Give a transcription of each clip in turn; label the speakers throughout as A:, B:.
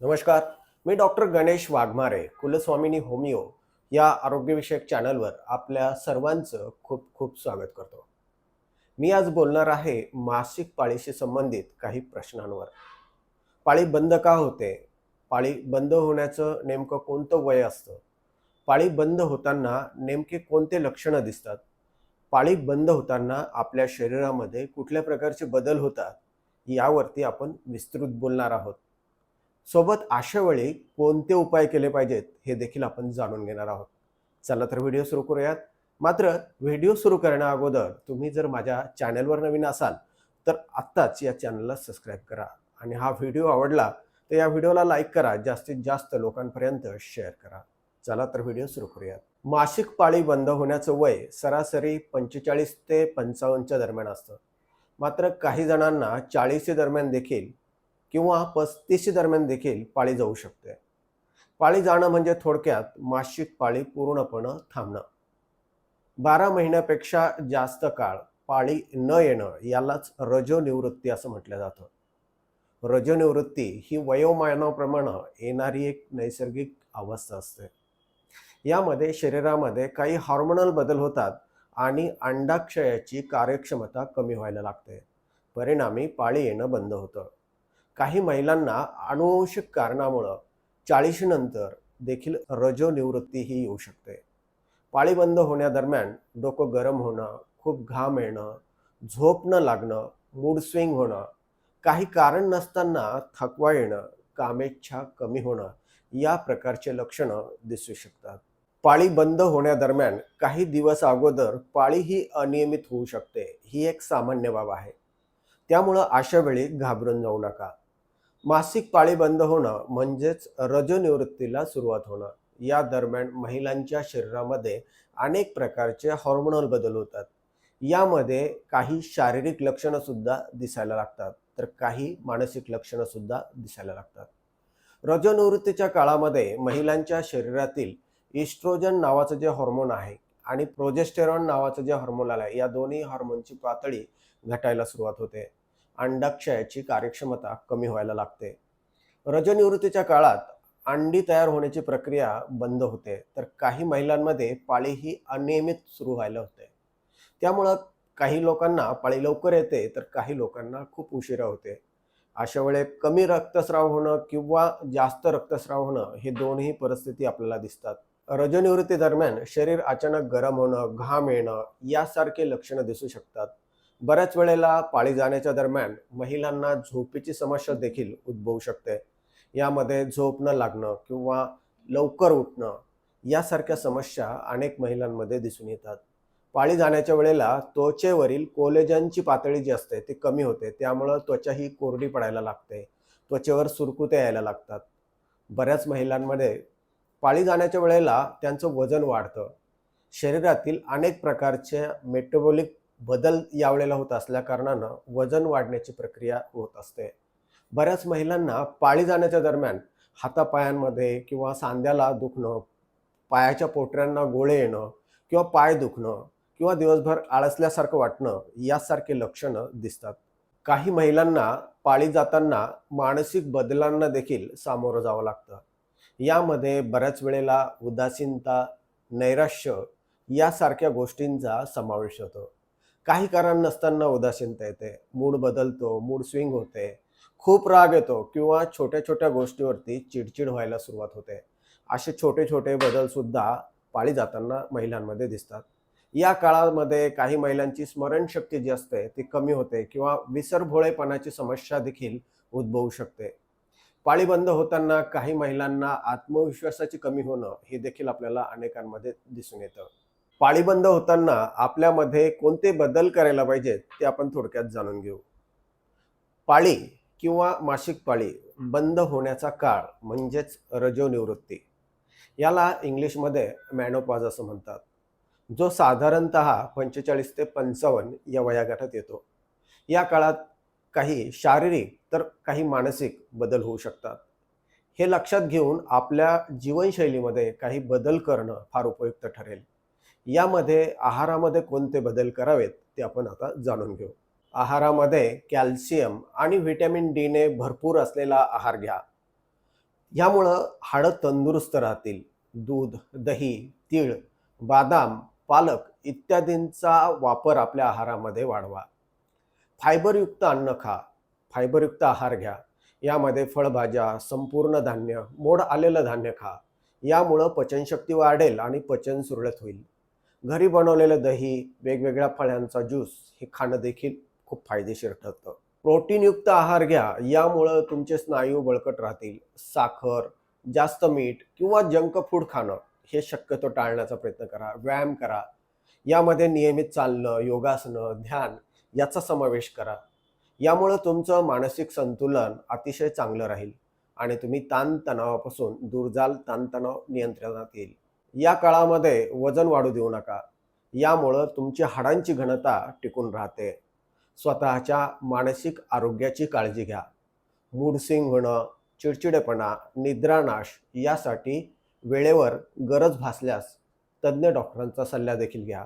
A: नमस्कार मी doctor Ganesh Waghmare कुलस्वामिनी homeo या आरोग्यविषयक चॅनलवर आपल्या सर्वांचं खूप खूप स्वागत करतो. मी आज बोलणार आहे मासिक पाळीशी संबंधित काही प्रश्नांवर. पाळी बंद का होते? पाळी बंद होण्याचं नेमकं कोणतं वय असतं? पाळी बंद होताना नेमके कोणते लक्षणं दिसतात? पाळी बंद होताना आपल्या शरीरामध्ये कुठल्या प्रकारचे बदल होतात? यावरती आपण विस्तृत बोलणार आहोत. सोबत अशा वेळी कोणते उपाय केले पाहिजेत हे देखील आपण जाणून घेणार आहोत. चला तर व्हिडिओ सुरू करूयात. मात्र व्हिडिओ सुरू करण्या अगोदर तुम्ही जर माझ्या चॅनलवर नवीन असाल तर आत्ताच या चॅनलला सबस्क्राईब करा आणि हा व्हिडिओ आवडला तर या व्हिडिओला लाईक करा जास्तीत जास्त लोकांपर्यंत शेअर करा. चला तर व्हिडिओ सुरू करूयात. मासिक पाळी बंद होण्याचं वय सरासरी पंचेचाळीस ते पंचावन्नच्या दरम्यान असतं. मात्र काही जणांना चाळीसी दरम्यान देखील किंवा पस्तीसशे दरम्यान देखील पाळी जाऊ शकते. पाळी जाणं म्हणजे थोडक्यात मासिक पाळी पूर्णपणे थांबणं. बारा महिन्यापेक्षा जास्त काळ पाळी न येणं यालाच रजोनिवृत्ती असं म्हटलं जातं. रजोनिवृत्ती ही वयोमानाप्रमाणे येणारी एक नैसर्गिक अवस्था असते. यामध्ये शरीरामध्ये काही हॉर्मोनल बदल होतात आणि अंडाक्षयाची कार्यक्षमता कमी व्हायला लागते. परिणामी पाळी येणं बंद होतं. काही महिलांना अनुवंशिक कारणामुळं चाळीशीनंतर देखील रजोनिवृत्ती ही येऊ शकते. पाळी बंद होण्यादरम्यान डोकं गरम होणं खूप घाम येणं झोप न लागणं मूड स्विंग होणं काही कारण नसताना थकवा येणं कामेच्छा कमी होणं या प्रकारचे लक्षणं दिसू शकतात. पाळी बंद होण्यादरम्यान काही दिवस अगोदर पाळी ही अनियमित होऊ शकते ही एक सामान्य बाब आहे. त्यामुळं अशा वेळी घाबरून जाऊ नका. मासिक पाळी बंद होणं म्हणजेच रजोनिवृत्तीला सुरुवात होणं. या दरम्यान महिलांच्या शरीरामध्ये अनेक प्रकारचे हॉर्मोनल बदल होतात. यामध्ये काही शारीरिक लक्षणं सुद्धा दिसायला लागतात तर काही मानसिक लक्षणं सुद्धा दिसायला लागतात. रजोनिवृत्तीच्या काळामध्ये महिलांच्या शरीरातील इस्ट्रोजन नावाचं जे हॉर्मोन आहे आणि प्रोजेस्टेरॉन नावाचं जे हॉर्मोन आहे या दोन्ही हॉर्मोनची पातळी घटायला सुरुवात होते. अंडाक्षयाची कार्यक्षमता कमी व्हायला लागते. रजनिवृत्तीच्या काळात अंडी तयार होण्याची प्रक्रिया बंद होते तर काही महिलांमध्ये पाळी ही अनियमित सुरू व्हायला होते. त्यामुळं काही लोकांना पाळी लवकर येते तर काही लोकांना खूप उशिरा होते. अशा वेळे कमी रक्तस्राव होणं किंवा जास्त रक्तस्राव होणं हे दोन्ही परिस्थिती आपल्याला दिसतात. रजनिवृत्ती दरम्यान शरीर अचानक गरम होणं घाम येणं यासारखे लक्षणं दिसू शकतात. बऱ्याच वेळेला पाळी जाण्याच्या दरम्यान महिलांना झोपेची समस्या देखील उद्भवू शकते. यामध्ये झोप न लागणं किंवा लवकर उठणं यासारख्या समस्या अनेक महिलांमध्ये दिसून येतात. पाळी जाण्याच्या वेळेला त्वचेवरील कोलेजनची पातळी जी असते ती कमी होते. त्यामुळं त्वचा ही कोरडी पडायला लागते. त्वचेवर सुरकुत्या यायला लागतात. बऱ्याच महिलांमध्ये पाळी जाण्याच्या वेळेला त्यांचं वजन वाढतं. शरीरातील अनेक प्रकारच्या मेटाबॉलिक बदल यावेळेला होत असल्या कारणानं वजन वाढण्याची प्रक्रिया होत असते. बऱ्याच महिलांना पाळी जाण्याच्या दरम्यान हातापायांमध्ये किंवा सांध्याला दुखणं पायाच्या पोटऱ्यांना गोळे येणं किंवा पाय दुखणं किंवा दिवसभर आळसल्यासारखं वाटणं यासारखे लक्षणं दिसतात. काही महिलांना पाळी जाताना मानसिक बदलांना देखील सामोरं जावं लागतं. यामध्ये बऱ्याच वेळेला उदासीनता नैराश्य यासारख्या गोष्टींचा समावेश होतो. काही कारण नसताना उदासीनता येते. मूड बदलतो मूड स्विंग होते. खूप राग येतो किंवा छोट्या छोट्या गोष्टीवरती चिडचिड व्हायला सुरुवात होते. असे छोटे छोटे बदल सुद्धा पाळी जाताना महिलांमध्ये दिसतात. या काळामध्ये काही महिलांची स्मरणशक्ती जी असते ती कमी होते किंवा विसरभोळेपणाची समस्या देखील उद्भवू शकते. पाळी बंद होताना काही महिलांना आत्मविश्वासाची कमी होणं हे देखील आपल्याला अनेकांमध्ये दिसून येतं. पाळी बंद होताना आपल्यामध्ये कोणते बदल करायला पाहिजेत ते आपण थोडक्यात जाणून घेऊ. पाळी किंवा मासिक पाळी बंद होण्याचा काळ म्हणजेच रजोनिवृत्ती. याला इंग्लिशमध्ये मॅनोपॉज असं म्हणतात. जो साधारणत पंचेचाळीस ते पंचावन्न या वयागटात येतो. या काळात काही शारीरिक तर काही मानसिक बदल होऊ शकतात. हे लक्षात घेऊन आपल्या जीवनशैलीमध्ये काही बदल करणं फार उपयुक्त ठरेल. यामध्ये आहारामध्ये कोणते बदल करावेत ते आपण आता जाणून घेऊ. आहारामध्ये कॅल्शियम आणि व्हिटॅमिन डीने भरपूर असलेला आहार घ्या. यामुळं हाडं तंदुरुस्त राहतील. दूध दही तीळ बादाम पालक इत्यादींचा वापर आपल्या आहारामध्ये वाढवा. फायबरयुक्त अन्न खा. फायबरयुक्त आहार घ्या. यामध्ये फळभाज्या संपूर्ण धान्य मोड आलेलं धान्य खा. यामुळं पचनशक्ती वाढेल आणि पचन सुरळीत होईल. घरी बनवलेलं दही वेगवेगळ्या फळांचा ज्यूस हे खाणं देखील खूप फायदेशीर ठरतं. प्रोटीनयुक्त आहार घ्या यामुळं तुमचे स्नायू बळकट राहतील. साखर जास्त मीठ किंवा जंक फूड खाणं हे शक्यतो टाळण्याचा प्रयत्न करा व्यायाम करा. यामध्ये नियमित चालणं योगासनं ध्यान याचा समावेश करा. यामुळं तुमचं मानसिक संतुलन अतिशय चांगलं राहील आणि तुम्ही ताणतणावापासून दूर जाल ताणतणाव नियंत्रणात येईल. या काळामध्ये वजन वाढू देऊ नका. यामुळं तुमची हाडांची घनता टिकून राहते. स्वतःच्या मानसिक आरोग्याची काळजी घ्या. मूड स्विंग होणं चिडचिडेपणा निद्रानाश यासाठी वेळेवर गरज भासल्यास तज्ज्ञ डॉक्टरांचा सल्ला देखील घ्या.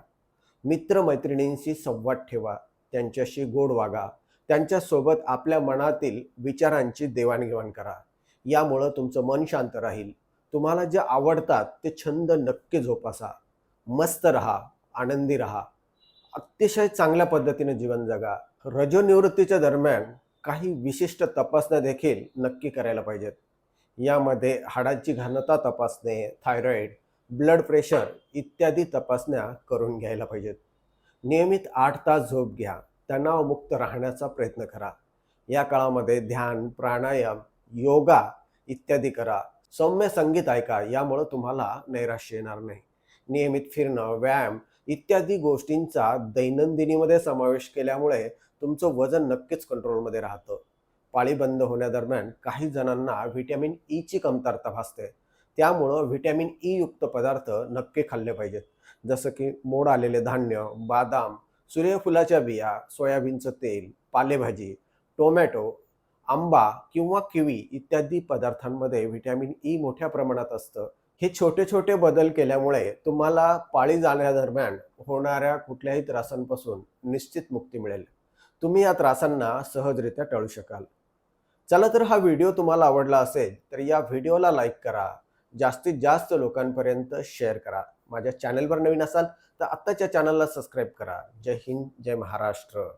A: मित्रमैत्रिणींशी संवाद ठेवा. त्यांच्याशी गोड वागा. त्यांच्यासोबत आपल्या मनातील विचारांची देवाणघेवाण करा. यामुळं तुमचं मन शांत राहील. तुम्हाला जे आवडतात ते छंद नक्की जोपासा. मस्त राहा आनंदी राहा. अतिशय चांगल्या पद्धतीने जीवन जगा. रजोनिवृत्तीच्या दरम्यान काही विशिष्ट तपासण्या देखील नक्की करायला पाहिजेत. यामध्ये हाडांची घनता तपासणे थायरॉईड ब्लड प्रेशर इत्यादी तपासण्या करून घ्यायला पाहिजेत. नियमित आठ तास झोप घ्या. तणावमुक्त राहण्याचा प्रयत्न करा. या काळामध्ये ध्यान प्राणायाम योगा इत्यादी करा. सौम्य संगीत ऐका यामुळं तुम्हाला नैराश्य येणार नाही. नियमित फिरणं व्यायाम इत्यादी गोष्टींचा दैनंदिनीमध्ये समावेश केल्यामुळे तुमचं वजन नक्कीच कंट्रोलमध्ये राहतं. पाळी बंद होण्यादरम्यान काही जणांना व्हिटॅमिन e ईची कमतरता भासते. त्यामुळं व्हिटॅमिन ई युक्त पदार्थ नक्की खाल्ले पाहिजेत. जसं की मोड आलेले धान्य बादाम सूर्यफुलाच्या बिया सोयाबीनचं तेल पालेभाजी टोमॅटो आंबा किंवा किवी इत्यादी पदार्थांमध्ये व्हिटॅमिन ई मोठ्या प्रमाणात असतं. हे छोटे छोटे बदल केल्यामुळे तुम्हाला पाळी जाण्यादरम्यान होणाऱ्या कुठल्याही त्रासांपासून निश्चित मुक्ती मिळेल. तुम्ही या त्रासांना सहजरित्या टाळू शकाल. चला तर हा व्हिडिओ तुम्हाला आवडला असेल तर या व्हिडिओला लाईक करा. जास्तीत जास्त लोकांपर्यंत शेअर करा. माझ्या चॅनलवर नवीन असाल तर आत्ताच्या चॅनलला सबस्क्राईब करा. जय हिंद जय महाराष्ट्र.